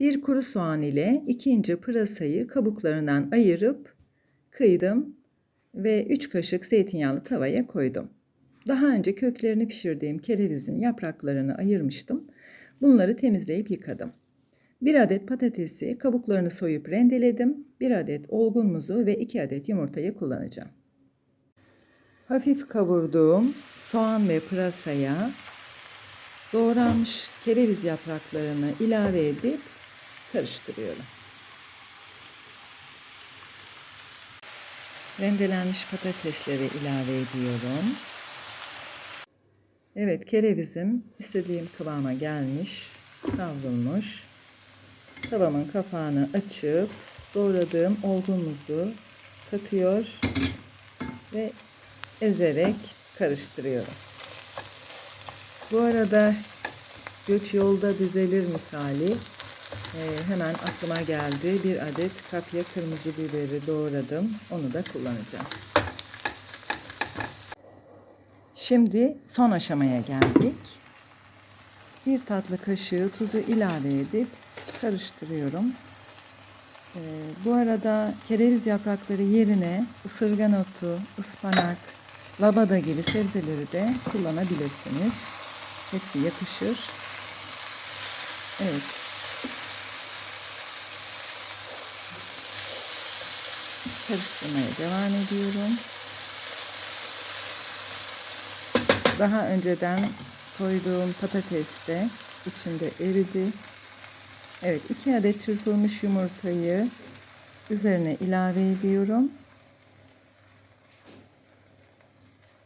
Bir kuru soğan ile iki ince pırasayı kabuklarından ayırıp kıydım ve 3 kaşık zeytinyağlı tavaya koydum. Daha önce köklerini pişirdiğim kerevizin yapraklarını ayırmıştım. Bunları temizleyip yıkadım. Bir adet patatesi kabuklarını soyup rendeledim. Bir adet olgun muzu ve iki adet yumurtayı kullanacağım. Hafif kavurduğum soğan ve pırasaya doğranmış kereviz yapraklarını ilave edip karıştırıyorum. Rendelenmiş patatesleri ilave ediyorum. Evet kerevizim istediğim kıvama gelmiş, kavrulmuş. Tavamın kapağını açıp doğradığım olgun muzu katıyor ve ezerek karıştırıyorum. Bu arada göç yolda düzelir misali e, hemen aklıma geldi. Bir adet kapya kırmızı biberi doğradım. Onu da kullanacağım. Şimdi son aşamaya geldik. Bir tatlı kaşığı tuzu ilave edip karıştırıyorum. Ee, bu arada kereviz yaprakları yerine ısırgan otu, ıspanak, labada gibi sebzeleri de kullanabilirsiniz. Hepsi yakışır. Evet. Karıştırmaya devam ediyorum. Daha önceden koyduğum patates de içinde eridi. Evet, iki adet çırpılmış yumurtayı üzerine ilave ediyorum.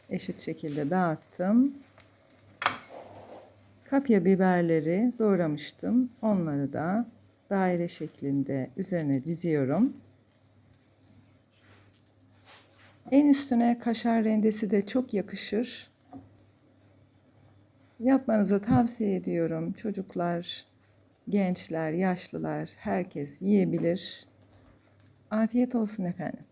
Eşit şekilde dağıttım. Kapya biberleri doğramıştım. Onları da daire şeklinde üzerine diziyorum. En üstüne kaşar rendesi de çok yakışır. Yapmanızı tavsiye ediyorum. Çocuklar, gençler, yaşlılar herkes yiyebilir. Afiyet olsun efendim.